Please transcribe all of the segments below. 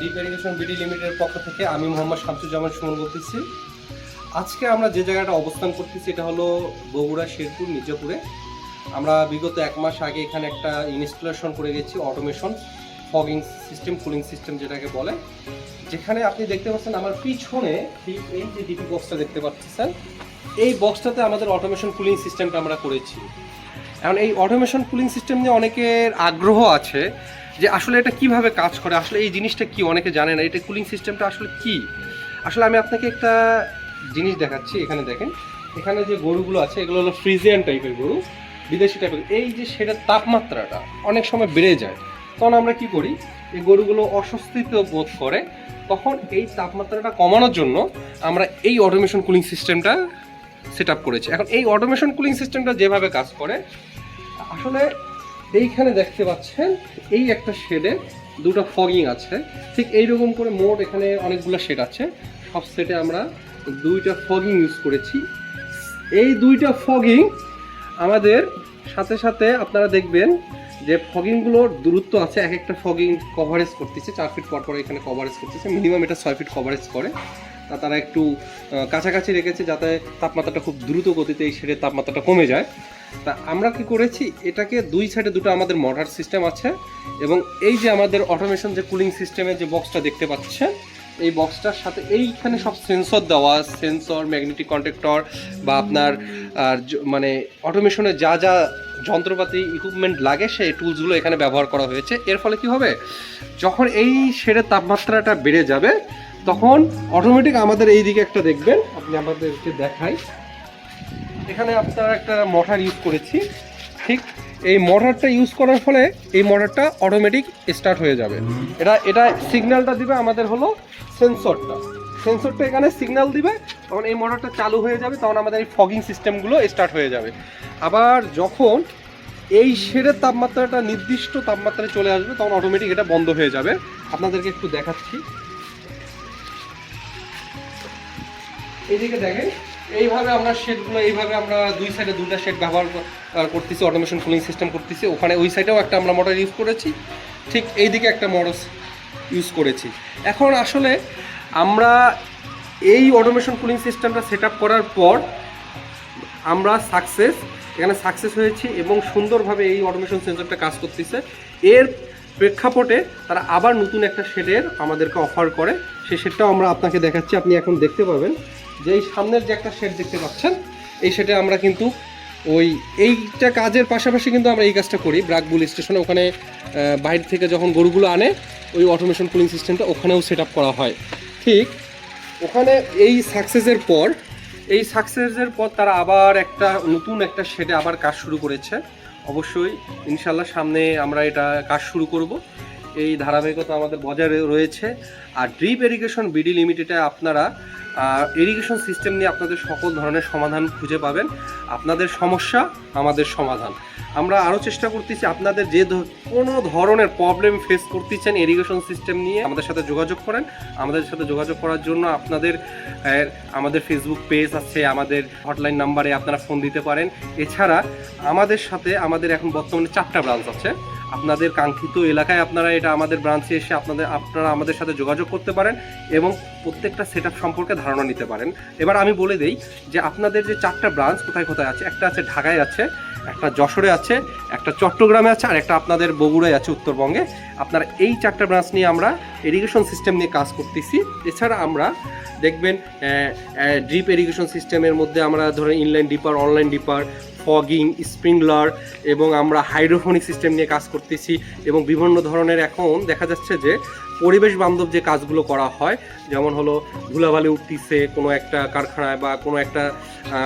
Deep irrigation BD লিমিটেডের পক্ষ থেকে আমি মোহাম্মদ শামসুজ্জামান সুমন বলতেছি। আজকে আমরা যে জায়গাটা অবস্থান করতেছি এটা হলো বগুড়া শেরপুর মির্জাপুরে। আমরা বিগত এক মাস আগে এখানে একটা ইনস্টলেশন করে গেছি automation fogging system cooling system যেটাকে বলে। যেখানে আপনি দেখতে পাচ্ছেন আমার পিছনে ঠিক এই যে ডিপি বক্সটা দেখতে পাচ্ছেন এই বক্সটাতে আমাদের অটোমেশন কুলিং সিস্টেমটা আমরা করেছি। এখন এই অটোমেশন কুলিং সিস্টেম নিয়ে অনেকের আগ্রহ আছে যে আসলে এটা কীভাবে কাজ করে, আসলে এই জিনিসটা কি, অনেকে জানে না, এটা কুলিং সিস্টেমটা আসলে কি? আসলে আমি আপনাকে একটা জিনিস দেখাচ্ছি, এখানে দেখেন। এখানে যে গরুগুলো আছে, এগুলো হলো ফ্রিজিয়ান টাইপের গরু, বিদেশি টাইপের। এই যে সেটার তাপমাত্রাটা অনেক সময় বেড়ে যায়। তখন আমরা কি করি, এই গরুগুলো অস্বস্তিতে বোধ করে, তখন এই তাপমাত্রাটা কমানোর জন্য আমরা এই অটোমেশন কুলিং সিস্টেমটা সেট আপ করেছি। এখন এই অটোমেশন কুলিং সিস্টেমটা যেভাবে কাজ করে, আসলে এইখানে দেখতে পাচ্ছেন, এই একটা শেডে দুটো ফগিং আছে। ঠিক এইরকম করে মোট এখানে অনেকগুলো শেড আছে। সব সেটে আমরা দুইটা ফগিং ইউজ করেছি। এই দুইটা ফগিং আমাদের সাথে সাথে আপনারা দেখবেন যে ফগিংগুলোর দূরত্ব আছে, এক একটা ফগিং কভারেজ করতেছে, চার ফিট পর পর এখানে কভারেজ করতেছে মিনিমাম এটা ছয় ফিট কভারেজ করে। তা তারা একটু কাছাকাছি রেখেছে যাতে তাপমাত্রাটা খুব দ্রুত গতিতে এই শেডের তাপমাত্রাটা কমে যায়। তা আমরা কি করেছি? এটাকে দুই সাইডে দুটো আমাদের মোটর সিস্টেম আছে এবং এই যে আমাদের অটোমেশন যে কুলিং সিস্টেমের যে বক্সটা দেখতে পাচ্ছেন, এই বক্সটার সাথে এইখানে সব সেন্সর দেওয়া সেন্সর ম্যাগনেটিক কন্ট্রাক্টর বা আপনার, আর মানে অটোমেশনে যা যা যন্ত্রপাতি ইকুইপমেন্ট লাগে, সেই টুলসগুলো এখানে ব্যবহার করা হয়েছে। এর ফলে কি হবে? যখন এই শেডের তাপমাত্রাটা বেড়ে যাবে, তখন অটোমেটিক আমাদের এই দিকে একটা দেখবেন, আপনি আমাদেরকে দেখাই। এখানে আপনারা একটা মোটর ইউজ করেছি। ঠিক এই মোটরটা ইউজ করার ফলে এই মোটরটা অটোমেটিক স্টার্ট হয়ে যাবে। এটা এটা সিগন্যালটা দিবে আমাদের হলো সেন্সরটা সেন্সরটা এখানে সিগন্যাল দিবে, তখন এই মোটরটা চালু হয়ে যাবে, তখন আমাদের এই ফগিং সিস্টেমগুলো স্টার্ট হয়ে যাবে। আবার যখন এই শেডের তাপমাত্রাটা নির্দিষ্ট তাপমাত্রায় চলে আসবে, তখন অটোমেটিক এটা বন্ধ হয়ে যাবে। আপনাদেরকে একটু দেখাচ্ছি। এইদিকে দেখেন এইভাবে আমরা শেডগুলো এইভাবে আমরা দুই সাইডে দুটা শেড ব্যবহার করতেছি অটোমেশন কুলিং সিস্টেম করতেছি। ওখানে ওই সাইডেও একটা আমরা মোটর ইউজ করেছি, ঠিক এই দিকে একটা মোটর ইউজ করেছি। এখন আসলে আমরা এই অটোমেশন কুলিং সিস্টেমটা সেট করার পর আমরা সাকসেস এখানে সাকসেস হয়েছি এবং সুন্দরভাবে এই অটোমেশন সেন্সরটা কাজ করতেছে। এর প্রেক্ষাপটে তারা আবার নতুন একটা শেডের আমাদেরকে অফার করে। সেই শেডটাও আমরা আপনাকে দেখাচ্ছি, আপনি এখন দেখতে পাবেন। যে সামনের যে একটা শেড দেখতে পাচ্ছেন, এই শেডে আমরা কিন্তু ওই এইটা কাজের পাশাপাশি কিন্তু আমরা এই কাজটা করি। ব্রাকবুল স্টেশনে ওখানে বাইরে থেকে যখন গরুগুলো আনে, ওই অটোমেশন কুলিং সিস্টেমটা ওখানেও সেট করা হয়। ঠিক ওখানে এই সাকসেসের পর, এই সাকসেসের পর তারা আবার একটা নতুন একটা শেডে আবার কাজ শুরু করেছে। অবশ্যই ইনশাল্লাহ সামনে আমরা এটা কাজ শুরু করব। এই ধারাবাহিকতা আমাদের বজায় রয়েছে। আর ড্রিপ ইরিগেশন বিডি লিমিটেডে আপনারা ইরিগেশন সিস্টেম নিয়ে আপনাদের সকল ধরনের সমাধান খুঁজে পাবেন। আপনাদের সমস্যা, আমাদের সমাধান। আমরা আরও চেষ্টা করতেছি আপনাদের যে কোনো ধরনের প্রবলেম ফেস করতেছেন ইরিগেশন সিস্টেম নিয়ে, আমাদের সাথে যোগাযোগ করেন। আমাদের সাথে যোগাযোগ করার জন্য আপনাদের আমাদের ফেসবুক পেজ আছে, আমাদের হটলাইন নাম্বারে আপনারা ফোন দিতে পারেন। এছাড়া আমাদের সাথে, আমাদের এখন বর্তমানে চারটা ব্রাঞ্চ আছে। আপনাদের কাঙ্ক্ষিত এলাকায় আপনারা এটা আমাদের ব্রাঞ্চে এসে আপনাদের, আপনারা আমাদের সাথে যোগাযোগ করতে পারেন এবং প্রত্যেকটা সেট সম্পর্কে ধারণা নিতে পারেন। এবার আমি বলে দেই যে আপনাদের যে চারটা ব্রাঞ্চ কোথায় কোথায় আছে? একটা আছে ঢাকায় আছে, একটা যশোরে আছে, একটা চট্টগ্রামে আছে, আর একটা আপনাদের বগুড়ায় আছে উত্তরবঙ্গে। আপনারা এই চারটা ব্রাঞ্চ নিয়ে আমরা ইরিগেশন সিস্টেম নিয়ে কাজ করতেছি। এছাড়া আমরা দেখবেন ড্রিপ ইরিগেশন সিস্টেমের মধ্যে আমরা ধরেন inline dipper online dipper fogging sprinkler এবং আমরা হাইড্রোফোনিক সিস্টেম নিয়ে কাজ করতেছি এবং বিভিন্ন ধরনের এখন দেখা যাচ্ছে যে পরিবেশ বান্ধব যে কাজগুলো করা হয়, যেমন হলো ধুলাবালি উঠতিছে, কোনো একটা কারখানায় বা কোনো একটা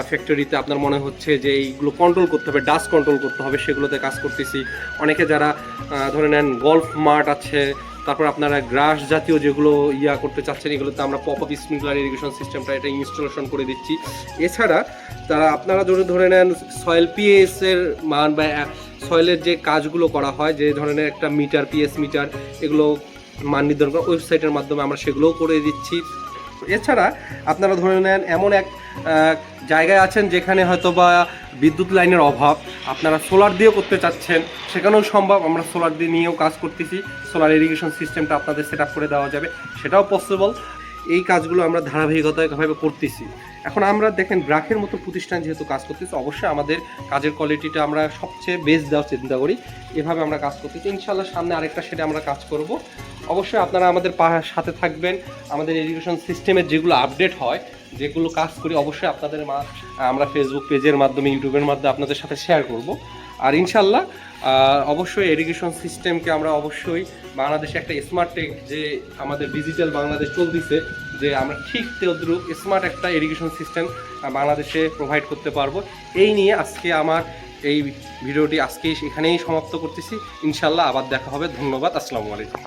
ফ্যাক্টরিতে আপনার মনে হচ্ছে যে এইগুলো কন্ট্রোল করতে হবে ডাস্ট কন্ট্রোল করতে হবে, সেগুলোতে কাজ করতেছি। অনেকে যারা ধরে নেন গলফ মাঠ আছে তারপর আপনারা গ্রাস জাতীয় যেগুলো ইয়া করতে চাচ্ছেন, এগুলোতে আমরা পপ আপ স্প্রিংলার ইরিগেশন সিস্টেমটা এটা ইনস্টলেশন করে দিচ্ছি। এছাড়া তারা আপনারা ধরে ধরে নেন সয়েল পিএসের মান বা সয়েলের যে কাজগুলো করা হয়, যে ধরনের একটা মিটার পিএস মিটার এগুলো মান নির্ধারণ করা ওয়েবসাইটের মাধ্যমে আমরা সেগুলোও করে দিচ্ছি। এছাড়া আপনারা ধরে নেন এমন এক জায়গায় আছেন যেখানে হয়তো বা বিদ্যুৎ লাইনের অভাব, আপনারা সোলার দিয়েও করতে চাচ্ছেন, সেখানেও সম্ভব, আমরা সোলার দিয়ে নিয়েও কাজ করতেছি, সোলার ইরিগেশন সিস্টেমটা আপনাদের সেট করে দেওয়া যাবে, সেটাও পসিবল এই কাজগুলো আমরা ধারাবাহিকতাভাবে করতেছি। এখন আমরা দেখেন ব্রাকের মতো প্রতিষ্ঠান যেহেতু কাজ করতেছি, অবশ্যই আমাদের কাজের কোয়ালিটিটা আমরা সবচেয়ে বেস্ট দেওয়ার চিন্তা করি। এভাবে আমরা কাজ করতেছি। ইনশাল্লাহ সামনে আরেকটা সেটা আমরা কাজ করব। অবশ্যই আপনারা আমাদের সাথে থাকবেন। আমাদের এডুকেশন সিস্টেমের যেগুলো আপডেট হয়, যেগুলো কাজ করি, অবশ্যই আপনাদের মা, আমরা ফেসবুক পেজের মাধ্যমে ইউটিউবের মাধ্যমে আপনাদের সাথে শেয়ার করব। আর ইনশাল্লাহ অবশ্যই এডুকেশন সিস্টেমকে আমরা অবশ্যই বাংলাদেশে একটা স্মার্ট টেক যে আমাদের ডিজিটাল বাংলাদেশ চলতেছে, যে আমরা ঠিক তদ্রুপ স্মার্ট একটা এডুকেশন সিস্টেম বাংলাদেশে প্রোভাইড করতে পারব। এই নিয়ে আজকে আমার এই ভিডিওটি আজকেই এখানেই সমাপ্ত করতেছি। ইনশাল্লাহ আবার দেখা হবে। ধন্যবাদ। আসসালামু আলাইকুম।